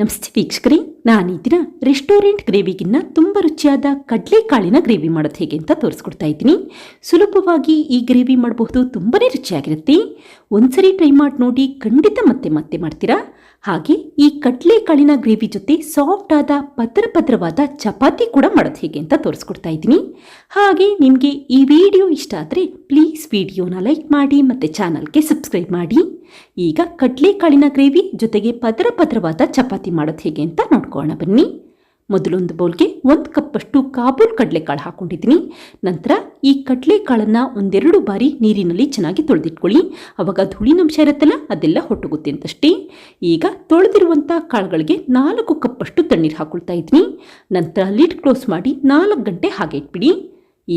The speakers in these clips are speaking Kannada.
ನಮಸ್ತೆ ವೀಕ್ಷಕರೇ, ನಾನು ಈ ರೆಸ್ಟೋರೆಂಟ್ ಗ್ರೇವಿಗಿನ್ನ ತುಂಬ ರುಚಿಯಾದ ಕಡಲೆಕಾಳಿನ ಗ್ರೇವಿ ಮಾಡೋದು ಹೇಗೆ ಅಂತ ತೋರಿಸ್ಕೊಡ್ತಾ ಇದ್ದೀನಿ. ಸುಲಭವಾಗಿ ಈ ಗ್ರೇವಿ ಮಾಡಬಹುದು, ತುಂಬನೇ ರುಚಿಯಾಗಿರುತ್ತೆ. ಒಂದ್ಸರಿ ಟ್ರೈ ಮಾಡಿ ನೋಡಿ, ಖಂಡಿತ ಮತ್ತೆ ಮತ್ತೆ ಮಾಡ್ತೀರಾ? ಹಾಗೆ ಈ ಕಡಲೆಕಾಳಿನ ಗ್ರೇವಿ ಜೊತೆ ಸಾಫ್ಟ್ ಆದ ಪದ್ರ ಪದ್ರವಾದ ಚಪಾತಿ ಕೂಡ ಮಾಡೋದು ಹೇಗೆ ಅಂತ ತೋರಿಸ್ಕೊಡ್ತಾ ಇದ್ದೀನಿ. ಹಾಗೆ ನಿಮಗೆ ಈ ವಿಡಿಯೋ ಇಷ್ಟ ಆದರೆ ಪ್ಲೀಸ್ ವಿಡಿಯೋನ ಲೈಕ್ ಮಾಡಿ, ಮತ್ತು ಚಾನಲ್ಗೆ ಸಬ್ಸ್ಕ್ರೈಬ್ ಮಾಡಿ. ಈಗ ಕಡಲೆಕಾಳಿನ ಗ್ರೇವಿ ಜೊತೆಗೆ ಪದರ ಪದರವಾದ ಚಪಾತಿ ಮಾಡೋದು ಹೇಗೆ ಅಂತ ನೋಡ್ಕೊಳ್ಳೋಣ ಬನ್ನಿ. ಮೊದಲೊಂದು ಬೌಲ್ಗೆ ಒಂದು ಕಪ್ಪಷ್ಟು ಕಾಬೂಲ್ ಕಡಲೆಕಾಳು ಹಾಕೊಂಡಿದ್ದೀನಿ. ನಂತರ ಈ ಕಡಲೆಕಾಳನ್ನು ಒಂದೆರಡು ಬಾರಿ ನೀರಿನಲ್ಲಿ ಚೆನ್ನಾಗಿ ತೊಳೆದಿಟ್ಕೊಳ್ಳಿ. ಅವಾಗ ಧೂಳಿನಂಶ ಇರುತ್ತಲ್ಲ, ಅದೆಲ್ಲ ಹೊಟ್ಟುಗುತ್ತೆ ಅಂತಷ್ಟೇ. ಈಗ ತೊಳೆದಿರುವಂಥ ಕಾಳುಗಳಿಗೆ ನಾಲ್ಕು ಕಪ್ಪಷ್ಟು ತಣ್ಣೀರು ಹಾಕ್ಕೊಳ್ತಾ ಇದ್ದೀನಿ. ನಂತರ ಲಿಡ್ ಕ್ಲೋಸ್ ಮಾಡಿ ನಾಲ್ಕು ಗಂಟೆ ಹಾಗೆ ಇಟ್ಬಿಡಿ.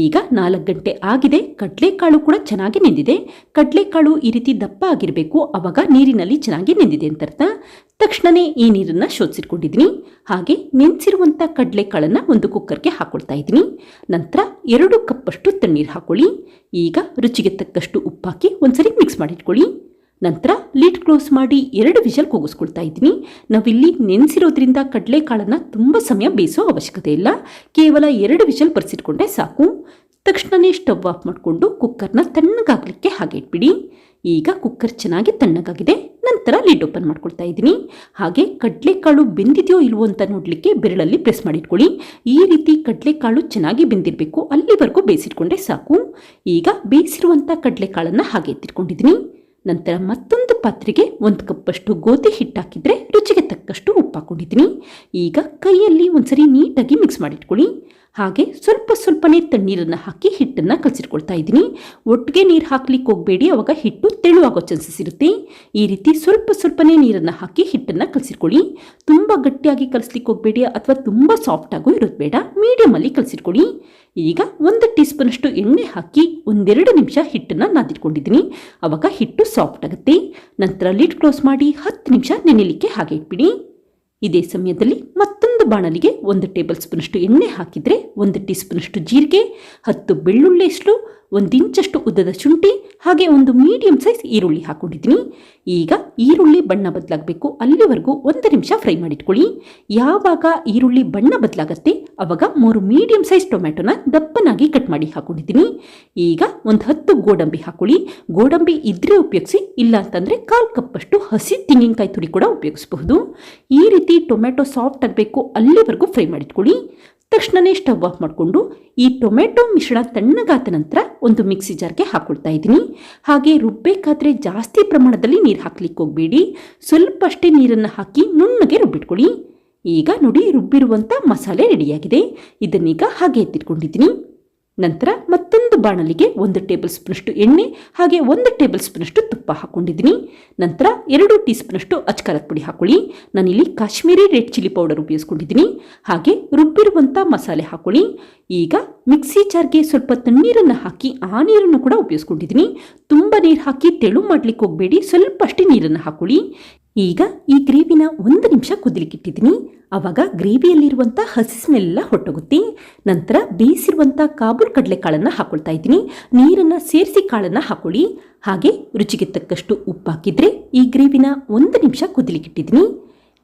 ಈಗ ನಾಲ್ಕು ಗಂಟೆ ಆಗಿದೆ. ಕಡಲೆಕಾಳು ಕೂಡ ಚೆನ್ನಾಗಿ ನೆಂದಿದೆ. ಕಡಲೆಕಾಳು ಈ ರೀತಿ ದಪ್ಪ ಆಗಿರಬೇಕು. ಆವಾಗ ನೀರಿನಲ್ಲಿ ಚೆನ್ನಾಗಿ ನೆಂದಿದೆ ಅಂತ ಅರ್ಥ ತಕ್ಷಣವೇ ಈ ನೀರನ್ನು ಶೋಧಿಸಿಟ್ಕೊಂಡಿದ್ದೀನಿ. ಹಾಗೆ ನೆನೆಸಿರುವಂಥ ಕಡಲೆಕಾಳನ್ನು ಒಂದು ಕುಕ್ಕರ್ಗೆ ಹಾಕೊಳ್ತಾ ಇದ್ದೀನಿ. ನಂತರ ಎರಡು ಕಪ್ಪಷ್ಟು ತಣ್ಣೀರು ಹಾಕೊಳ್ಳಿ. ಈಗ ರುಚಿಗೆ ತಕ್ಕಷ್ಟು ಉಪ್ಪು ಹಾಕಿ ಒಂದ್ಸರಿ ಮಿಕ್ಸ್ ಮಾಡಿಟ್ಕೊಳ್ಳಿ. ನಂತರ ಲಿಡ್ ಕ್ಲೋಸ್ ಮಾಡಿ ಎರಡು ವಿಷಲ್ ಕೂಗಿಸ್ಕೊಳ್ತಾ ಇದ್ದೀನಿ. ನಾವಿಲ್ಲಿ ನೆನೆಸಿರೋದ್ರಿಂದ ಕಡಲೆಕಾಳನ್ನು ತುಂಬ ಸಮಯ ಬೇಯಿಸೋ ಅವಶ್ಯಕತೆ ಇಲ್ಲ. ಕೇವಲ ಎರಡು ವಿಷಲ್ ಬರ್ಸಿಟ್ಕೊಂಡೆ ಸಾಕು. ತಕ್ಷಣವೇ ಸ್ಟವ್ ಆಫ್ ಮಾಡಿಕೊಂಡು ಕುಕ್ಕರ್ನ ತಣ್ಣಗಾಗಲಿಕ್ಕೆ ಹಾಗೆ ಇಟ್ಬಿಡಿ. ಈಗ ಕುಕ್ಕರ್ ಚೆನ್ನಾಗಿ ತಣ್ಣಗಾಗಿದೆ. ನಂತರ ಲಿಡ್ ಓಪನ್ ಮಾಡ್ಕೊಳ್ತಾ ಇದ್ದೀನಿ. ಹಾಗೆ ಕಡಲೆಕಾಳು ಬೆಂದಿದೆಯೋ ಇಲ್ವೋ ಅಂತ ನೋಡಲಿಕ್ಕೆ ಬೆರಳಲ್ಲಿ ಪ್ರೆಸ್ ಮಾಡಿಟ್ಕೊಳ್ಳಿ. ಈ ರೀತಿ ಕಡಲೆಕಾಳು ಚೆನ್ನಾಗಿ ಬೆಂದಿರಬೇಕು. ಅಲ್ಲಿವರೆಗೂ ಬೇಯಿಸಿಟ್ಕೊಂಡ್ರೆ ಸಾಕು. ಈಗ ಬೇಯಿಸಿರುವಂಥ ಕಡಲೆಕಾಳನ್ನು ಹಾಗೆ ಎತ್ತಿಟ್ಕೊಂಡಿದ್ದೀನಿ. ನಂತರ ಮತ್ತೊಂದು ಪಾತ್ರೆಗೆ ಒಂದು ಕಪ್ಪಷ್ಟು ಗೋಧಿ ಹಿಟ್ಟು ಹಾಕಿದರೆ ರುಚಿಗೆ ತಕ್ಕಷ್ಟು ಉಪ್ಪು ಹಾಕೊಂಡಿದ್ದೀನಿ ಈಗ ಕೈಯಲ್ಲಿ ಒಂದ್ಸರಿ ನೀಟಾಗಿ ಮಿಕ್ಸ್ ಮಾಡಿಟ್ಕೊಳ್ಳಿ. ಹಾಗೆ ಸ್ವಲ್ಪ ಸ್ವಲ್ಪನೇ ತಣ್ಣೀರನ್ನು ಹಾಕಿ ಹಿಟ್ಟನ್ನು ಕಲಸಿಟ್ಕೊಳ್ತಾ ಇದ್ದೀನಿ. ಒಟ್ಟಿಗೆ ನೀರು ಹಾಕ್ಲಿಕ್ಕೆ ಹೋಗಬೇಡಿ, ಅವಾಗ ಹಿಟ್ಟು ತೆಳುವಾಗೋ ಚಾನ್ಸಸ್ ಇರುತ್ತೆ. ಈ ರೀತಿ ಸ್ವಲ್ಪ ಸ್ವಲ್ಪನೇ ನೀರನ್ನು ಹಾಕಿ ಹಿಟ್ಟನ್ನು ಕಲಸಿಟ್ಕೊಳ್ಳಿ. ತುಂಬ ಗಟ್ಟಿಯಾಗಿ ಕಲಸ್ಲಿಕ್ಕೆ ಹೋಗಬೇಡಿ ಅಥವಾ ತುಂಬ ಸಾಫ್ಟಾಗೂ ಇರೋದು ಬೇಡ ಮೀಡಿಯಮಲ್ಲಿ ಕಲಸಿಟ್ಕೊಳ್ಳಿ. ಈಗ ಒಂದು ಟೀ ಸ್ಪೂನಷ್ಟು ಎಣ್ಣೆ ಹಾಕಿ ಒಂದೆರಡು ನಿಮಿಷ ಹಿಟ್ಟನ್ನು ನಾದಿಟ್ಕೊಂಡಿದ್ದೀನಿ. ಅವಾಗ ಹಿಟ್ಟು ಸಾಫ್ಟ್ ಆಗುತ್ತೆ. ನಂತರ ಲಿಡ್ ಕ್ಲೋಸ್ ಮಾಡಿ ಹತ್ತು ನಿಮಿಷ ನೆನೆಯಲಿಕ್ಕೆ ಹಾಗೆ ಇಟ್ಬಿಡಿ. ಇದೇ ಸಮಯದಲ್ಲಿ ಮತ್ತೊಂದು ಬಾಣಲಿಗೆ ಒಂದು ಟೇಬಲ್ ಸ್ಪೂನಷ್ಟು ಎಣ್ಣೆ ಹಾಕಿದರೆ ಒಂದು ಟೀ ಸ್ಪೂನಷ್ಟು ಜೀರಿಗೆ, ಹತ್ತು ಬೆಳ್ಳುಳ್ಳಿ ಅಷ್ಟು ಒಂದು ಇಂಚಷ್ಟು ಉದ್ದದ ಶುಂಠಿ, ಹಾಗೆ ಒಂದು ಮೀಡಿಯಂ ಸೈಜ್ ಈರುಳ್ಳಿ ಹಾಕೊಂಡಿದ್ದೀನಿ. ಈಗ ಈರುಳ್ಳಿ ಬಣ್ಣ ಬದಲಾಗಬೇಕು. ಅಲ್ಲಿವರೆಗೂ ಒಂದು ನಿಮಿಷ ಫ್ರೈ ಮಾಡಿಟ್ಕೊಳ್ಳಿ. ಯಾವಾಗ ಈರುಳ್ಳಿ ಬಣ್ಣ ಬದಲಾಗತ್ತೆ, ಅವಾಗ ಮೂರು ಮೀಡಿಯಂ ಸೈಜ್ ಟೊಮೆಟೊನ ದಪ್ಪನಾಗಿ ಕಟ್ ಮಾಡಿ ಹಾಕೊಂಡಿದ್ದೀನಿ. ಈಗ ಒಂದು ಹತ್ತು ಗೋಡಂಬಿ ಹಾಕೊಳ್ಳಿ. ಗೋಡಂಬಿ ಇದ್ರೆ ಉಪಯೋಗಿಸಿ, ಇಲ್ಲ ಅಂತಂದರೆ ಕಾಲು ಕಪ್ಪಷ್ಟು ಹಸಿ ತೆಂಗಿನಕಾಯಿ ತುರಿ ಕೂಡ ಉಪಯೋಗಿಸಬಹುದು. ಈ ರೀತಿ ಟೊಮ್ಯಾಟೊ ಸಾಫ್ಟ್ ಆಗಬೇಕು ಅಲ್ಲಿವರೆಗೂ ಫ್ರೈ ಮಾಡಿಟ್ಕೊಳ್ಳಿ. ತಕ್ಷಣವೇ ಸ್ಟವ್ ಆಫ್ ಮಾಡಿಕೊಂಡು ಈ ಟೊಮೆಟೊ ಮಿಶ್ರಣ ತಣ್ಣಗಾದ ನಂತರ ಒಂದು ಮಿಕ್ಸಿ ಜಾರ್ಗೆ ಹಾಕೊಳ್ತಾ ಇದ್ದೀನಿ. ಹಾಗೆ ರುಬ್ಬೇಕಾದರೆ ಜಾಸ್ತಿ ಪ್ರಮಾಣದಲ್ಲಿ ನೀರು ಹಾಕ್ಲಿಕ್ಕೆ ಹೋಗಬೇಡಿ. ಸ್ವಲ್ಪ ಅಷ್ಟೇ ನೀರನ್ನು ಹಾಕಿ ನುಣ್ಣಗೆ ರುಬ್ಬಿಟ್ಕೊಳ್ಳಿ. ಈಗ ನೋಡಿ ರುಬ್ಬಿರುವಂಥ ಮಸಾಲೆ ರೆಡಿಯಾಗಿದೆ. ಇದನ್ನೀಗ ಹಾಗೆ ಎತ್ತಿಟ್ಕೊಂಡಿದ್ದೀನಿ. ನಂತರ ಮತ್ತೊಂದು ಬಾಣಲಿಗೆ ಒಂದು ಟೇಬಲ್ ಸ್ಪೂನಷ್ಟು ಎಣ್ಣೆ, ಹಾಗೆ ಒಂದು ಟೇಬಲ್ ಸ್ಪೂನಷ್ಟು ತುಪ್ಪ ಹಾಕೊಂಡಿದ್ದೀನಿ. ನಂತರ ಎರಡು ಟೀ ಸ್ಪೂನಷ್ಟು ಅಚ್ಕಾರದ ಪುಡಿ ಹಾಕೊಳ್ಳಿ. ನಾನಿಲ್ಲಿ ಕಾಶ್ಮೀರಿ ರೆಡ್ ಚಿಲ್ಲಿ ಪೌಡರ್ ಉಪಯೋಗಿಸ್ಕೊಂಡಿದ್ದೀನಿ. ಹಾಗೆ ರುಬ್ಬಿರುವಂಥ ಮಸಾಲೆ ಹಾಕೊಳ್ಳಿ. ಈಗ ಮಿಕ್ಸಿ ಜಾರ್ಗೆ ಸ್ವಲ್ಪ ತಣ್ಣೀರನ್ನು ಹಾಕಿ ಆ ನೀರನ್ನು ಕೂಡ ಉಪಯೋಗಿಸ್ಕೊಂಡಿದ್ದೀನಿ. ತುಂಬ ನೀರು ಹಾಕಿ ತೆಳು ಮಾಡ್ಲಿಕ್ಕೆ ಹೋಗಬೇಡಿ. ಸ್ವಲ್ಪ ಅಷ್ಟೇ ನೀರನ್ನು ಹಾಕೊಳ್ಳಿ. ಈಗ ಈ ಗ್ರೇವಿನ ಒಂದು ನಿಮಿಷ ಕುದಿಲಿಕ್ಕಿಟ್ಟಿದ್ದೀನಿ ಅವಾಗ ಗ್ರೇವಿಯಲ್ಲಿರುವಂಥ ಹಸಿ ಸ್ಮೆಲ್ಲ ಹೊಟ್ಟೋಗುತ್ತೆ. ನಂತರ ಬೇಯಿಸಿರುವಂಥ ಕಾಬೂಲ್ ಕಡಲೆಕಾಳನ್ನು ಹಾಕೊಳ್ತಾ ಇದ್ದೀನಿ. ನೀರನ್ನು ಸೇರಿಸಿ ಕಾಳನ್ನು ಹಾಕೊಳ್ಳಿ. ಹಾಗೆ ರುಚಿಗೆ ತಕ್ಕಷ್ಟು ಉಪ್ಪು ಹಾಕಿದರೆ ಈ ಗ್ರೇವಿನ ಒಂದು ನಿಮಿಷ ಕುದಿಲಿಕ್ಕಿಟ್ಟಿದ್ದೀನಿ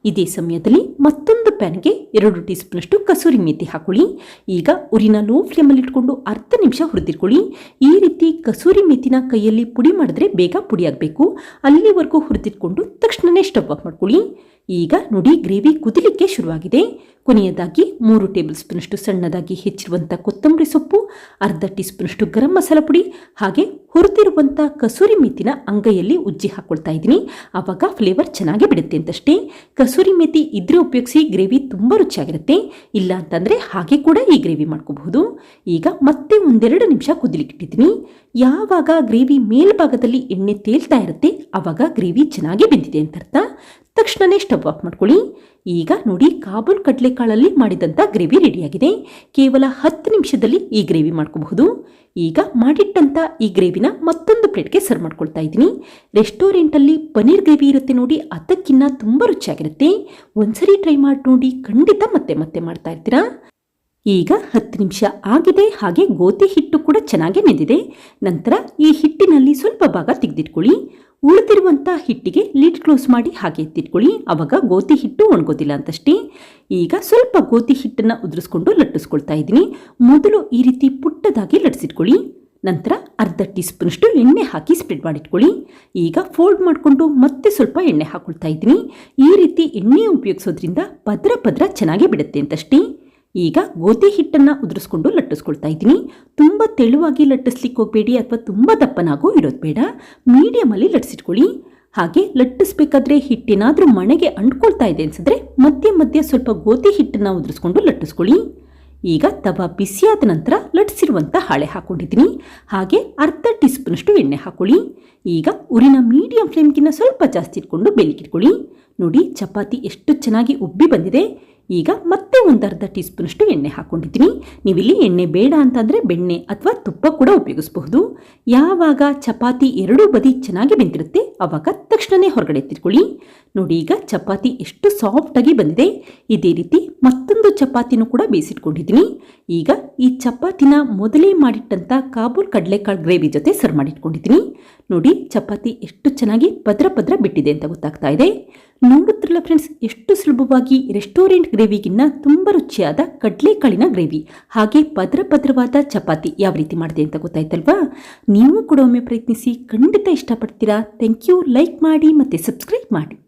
ಇದೇ ಸಮಯದಲ್ಲಿ ಮತ್ತೊಂದು ಪ್ಯಾನ್ಗೆ ಎರಡು ಟೀ ಸ್ಪೂನಷ್ಟು ಕಸೂರಿ ಮೇಥಿ ಹಾಕೊಳ್ಳಿ. ಈಗ ಉರಿನ ಲೋ ಫ್ಲೇಮಲ್ಲಿ ಇಟ್ಕೊಂಡು ಅರ್ಧ ನಿಮಿಷ ಹುರಿದಿಟ್ಕೊಳ್ಳಿ. ಈ ರೀತಿ ಕಸೂರಿ ಮೇಥಿನ ಕೈಯಲ್ಲಿ ಪುಡಿ ಮಾಡಿದ್ರೆ ಬೇಗ ಪುಡಿ ಆಗಬೇಕು. ಅಲ್ಲಿವರೆಗೂ ಹುರಿದಿಟ್ಕೊಂಡು ತಕ್ಷಣವೇ ಸ್ಟವ್ ಆಫ್ ಮಾಡ್ಕೊಳ್ಳಿ. ಈಗ ನೋಡಿ ಗ್ರೇವಿ ಕುದಿಲಿಕ್ಕೆ ಶುರುವಾಗಿದೆ. ಕೊನೆಯದಾಗಿ ಮೂರು ಟೇಬಲ್ ಸ್ಪೂನಷ್ಟು ಸಣ್ಣದಾಗಿ ಹೆಚ್ಚಿರುವಂಥ ಕೊತ್ತಂಬರಿ ಸೊಪ್ಪು, ಅರ್ಧ ಟೀ ಸ್ಪೂನಷ್ಟು ಗರಂ ಮಸಾಲ ಪುಡಿ, ಹಾಗೆ ಹುರಿದಿರುವಂಥ ಕಸೂರಿ ಮೇಥಿನ ಅಂಗೈಯಲ್ಲಿ ಉಜ್ಜಿ ಹಾಕೊಳ್ತಾ ಇದ್ದೀನಿ. ಆವಾಗ ಫ್ಲೇವರ್ ಚೆನ್ನಾಗಿ ಬಿಡುತ್ತೆ ಅಂತಷ್ಟೇ. ಕಸೂರಿ ಮೇಥಿ ಇದ್ರೆ ಉಪಯೋಗಿಸಿ ಗ್ರೇವಿ ತುಂಬ ರುಚಿಯಾಗಿರುತ್ತೆ. ಇಲ್ಲ ಅಂತಂದರೆ ಹಾಗೆ ಕೂಡ ಈ ಗ್ರೇವಿ ಮಾಡ್ಕೋಬಹುದು. ಈಗ ಮತ್ತೆ ಒಂದೆರಡು ನಿಮಿಷ ಕುದಿಲಿಕ್ಕಿಟ್ಟಿದ್ದೀನಿ. ಯಾವಾಗ ಗ್ರೇವಿ ಮೇಲ್ಭಾಗದಲ್ಲಿ ಎಣ್ಣೆ ತೇಲ್ತಾ ಇರುತ್ತೆ ಆವಾಗ ಗ್ರೇವಿ ಚೆನ್ನಾಗಿ ಬೆಂದಿದೆ ಅಂತ ಅರ್ಥ. ತಕ್ಷಣವೇ ಸ್ಟವ್ ಆಫ್ ಮಾಡ್ಕೊಳ್ಳಿ. ಈಗ ನೋಡಿ ಕಾಬೂಲ್ ಕಡಲೆಕಾಳಲ್ಲಿ ಮಾಡಿದಂಥ ಗ್ರೇವಿ ರೆಡಿಯಾಗಿದೆ. ಕೇವಲ ಹತ್ತು ನಿಮಿಷದಲ್ಲಿ ಈ ಗ್ರೇವಿ ಮಾಡ್ಕೋಬಹುದು. ಈಗ ಮಾಡಿಟ್ಟಂಥ ಈ ಗ್ರೇವಿನ ಮತ್ತೊಂದು ಪ್ಲೇಟ್ಗೆ ಸರ್ವ್ ಮಾಡ್ಕೊಳ್ತಾ ಇದ್ದೀನಿ. ರೆಸ್ಟೋರೆಂಟಲ್ಲಿ ಪನ್ನೀರ್ ಗ್ರೇವಿ ಇರುತ್ತೆ ನೋಡಿ ಅದಕ್ಕಿಂತ ತುಂಬ ರುಚಿಯಾಗಿರುತ್ತೆ. ಒಂದ್ಸರಿ ಟ್ರೈ ಮಾಡಿ ನೋಡಿ, ಖಂಡಿತ ಮತ್ತೆ ಮತ್ತೆ ಮಾಡ್ತಾ ಇರ್ತೀರಾ? ಈಗ ಹತ್ತು ನಿಮಿಷ ಆಗಿದೆ, ಹಾಗೆ ಗೋಧಿ ಹಿಟ್ಟು ಕೂಡ ಚೆನ್ನಾಗಿ ನೆಂದಿದೆ. ನಂತರ ಈ ಹಿಟ್ಟಿನಲ್ಲಿ ಸ್ವಲ್ಪ ಭಾಗ ತೆಗೆದಿಟ್ಕೊಳ್ಳಿ. ಉಳಿದಿರುವಂಥ ಹಿಟ್ಟಿಗೆ ಲಿಡ್ ಕ್ಲೋಸ್ ಮಾಡಿ ಹಾಗೆ ಎತ್ತಿಟ್ಕೊಳ್ಳಿ. ಅವಾಗ ಗೋಧಿ ಹಿಟ್ಟು ಒಣಗೋದಿಲ್ಲ ಅಂತಷ್ಟೇ. ಈಗ ಸ್ವಲ್ಪ ಗೋಧಿ ಹಿಟ್ಟನ್ನು ಉದುರಿಸ್ಕೊಂಡು ಲಟ್ಟಿಸ್ಕೊಳ್ತಾ ಇದ್ದೀನಿ. ಮೊದಲು ಈ ರೀತಿ ಪುಟ್ಟದಾಗಿ ಲಟ್ಟಿಸಿಟ್ಕೊಳ್ಳಿ. ನಂತರ ಅರ್ಧ ಟೀ ಸ್ಪೂನಷ್ಟು ಎಣ್ಣೆ ಹಾಕಿ ಸ್ಪ್ರೆಡ್ ಮಾಡಿಟ್ಕೊಳ್ಳಿ. ಈಗ ಫೋಲ್ಡ್ ಮಾಡಿಕೊಂಡು ಮತ್ತೆ ಸ್ವಲ್ಪ ಎಣ್ಣೆ ಹಾಕೊಳ್ತಾ ಇದ್ದೀನಿ. ಈ ರೀತಿ ಎಣ್ಣೆ ಉಪಯೋಗಿಸೋದ್ರಿಂದ ಪದ್ರ ಪದ್ರ ಚೆನ್ನಾಗಿ ಬಿಡುತ್ತೆ ಅಂತಷ್ಟೇ. ಈಗ ಗೋಧಿ ಹಿಟ್ಟನ್ನು ಉದುರಿಸ್ಕೊಂಡು ಲಟ್ಟಿಸ್ಕೊಳ್ತಾ ಇದ್ದೀನಿ. ತುಂಬ ತೆಳುವಾಗಿ ಲಟ್ಟಿಸ್ಲಿಕ್ಕೆ ಹೋಗಬೇಡಿ ಅಥವಾ ತುಂಬ ದಪ್ಪನಾಗೂ ಇರೋದು ಬೇಡ. ಮೀಡಿಯಮಲ್ಲಿ ಲಟ್ಟಿಸಿಟ್ಕೊಳ್ಳಿ ಹಾಗೆ ಲಟ್ಟಿಸ್ಬೇಕಾದ್ರೆ ಹಿಟ್ಟೇನಾದರೂ ಮಣೆಗೆ ಅಂಟ್ಕೊಳ್ತಾ ಇದೆ ಅನ್ಸಿದ್ರೆ ಮಧ್ಯೆ ಮಧ್ಯೆ ಸ್ವಲ್ಪ ಗೋಧಿ ಹಿಟ್ಟನ್ನು ಉದುರಿಸ್ಕೊಂಡು ಲಟ್ಟಿಸ್ಕೊಳ್ಳಿ. ಈಗ ತವ ಬಿಸಿಯಾದ ನಂತರ ಲಟ್ಟಿಸಿರುವಂಥ ಹಾಳೆ ಹಾಕೊಂಡಿದ್ದೀನಿ. ಹಾಗೆ ಅರ್ಧ ಟೀ ಸ್ಪೂನಷ್ಟು ಎಣ್ಣೆ ಹಾಕ್ಕೊಳ್ಳಿ ಈಗ ಉರಿನ ಮೀಡಿಯಂ ಫ್ಲೇಮ್ಗಿನ್ನ ಸ್ವಲ್ಪ ಜಾಸ್ತಿ ಇಟ್ಕೊಂಡು ಬೆಲಿಗಿಟ್ಕೊಳ್ಳಿ ನೋಡಿ ಚಪಾತಿ ಎಷ್ಟು ಚೆನ್ನಾಗಿ ಉಬ್ಬಿ ಬಂದಿದೆ. ಈಗ ಮತ್ತೆ ಒಂದು ಅರ್ಧ ಟೀ ಸ್ಪೂನಷ್ಟು ಎಣ್ಣೆ ಹಾಕೊಂಡಿದ್ದೀನಿ. ನೀವಿಲ್ಲಿ ಎಣ್ಣೆ ಬೇಡ ಅಂತಂದರೆ ಬೆಣ್ಣೆ ಅಥವಾ ತುಪ್ಪ ಕೂಡ ಉಪಯೋಗಿಸಬಹುದು. ಯಾವಾಗ ಚಪಾತಿ ಎರಡೂ ಬದಿ ಚೆನ್ನಾಗಿ ಬೆಂದಿರುತ್ತೆ ಆವಾಗ ತಕ್ಷಣವೇ ಹೊರಗಡೆ ಎತ್ತಿಟ್ಕೊಳ್ಳಿ. ನೋಡಿ ಈಗ ಚಪಾತಿ ಎಷ್ಟು ಸಾಫ್ಟಾಗಿ ಬಂದಿದೆ. ಇದೇ ರೀತಿ ಮತ್ತೊಂದು ಚಪಾತಿನೂ ಕೂಡ ಬೇಯಿಸಿಟ್ಕೊಂಡಿದ್ದೀನಿ. ಈಗ ಈ ಚಪಾತಿನ ಮೊದಲೇ ಮಾಡಿಟ್ಟಂಥ ಕಾಬೂಲ್ ಕಡಲೆಕಾಳು ಗ್ರೇವಿ ಜೊತೆ ಸರ್ವ್ ಮಾಡಿಟ್ಕೊಂಡಿದ್ದೀನಿ. ನೋಡಿ, ಚಪಾತಿ ಎಷ್ಟು ಚೆನ್ನಾಗಿ ಪದ್ರ ಪದ್ರ ಬಿಟ್ಟಿದೆ ಅಂತ ಗೊತ್ತಾಗ್ತಾ ಇದೆ. ನೋಡುತ್ತಿರಲ್ಲ ಫ್ರೆಂಡ್ಸ್ ಎಷ್ಟು ಸುಲಭವಾಗಿ ರೆಸ್ಟೋರೆಂಟ್ ಗ್ರೇವಿಗಿನ್ನ ತುಂಬ ರುಚಿಯಾದ ಕಡಲೆಕಾಳಿನ ಗ್ರೇವಿ, ಹಾಗೆ ಪದ್ರ ಪದ್ರವಾದ ಚಪಾತಿ ಯಾವ ರೀತಿ ಮಾಡಿದೆ ಅಂತ ಗೊತ್ತಾಯ್ತಲ್ವಾ? ನೀವು ಕೂಡ ಒಮ್ಮೆ ಪ್ರಯತ್ನಿಸಿ ಖಂಡಿತ ಇಷ್ಟಪಡ್ತೀರಾ? ಥ್ಯಾಂಕ್ ಯು ಲೈಕ್ ಮಾಡಿ ಮತ್ತು ಸಬ್ಸ್ಕ್ರೈಬ್ ಮಾಡಿ.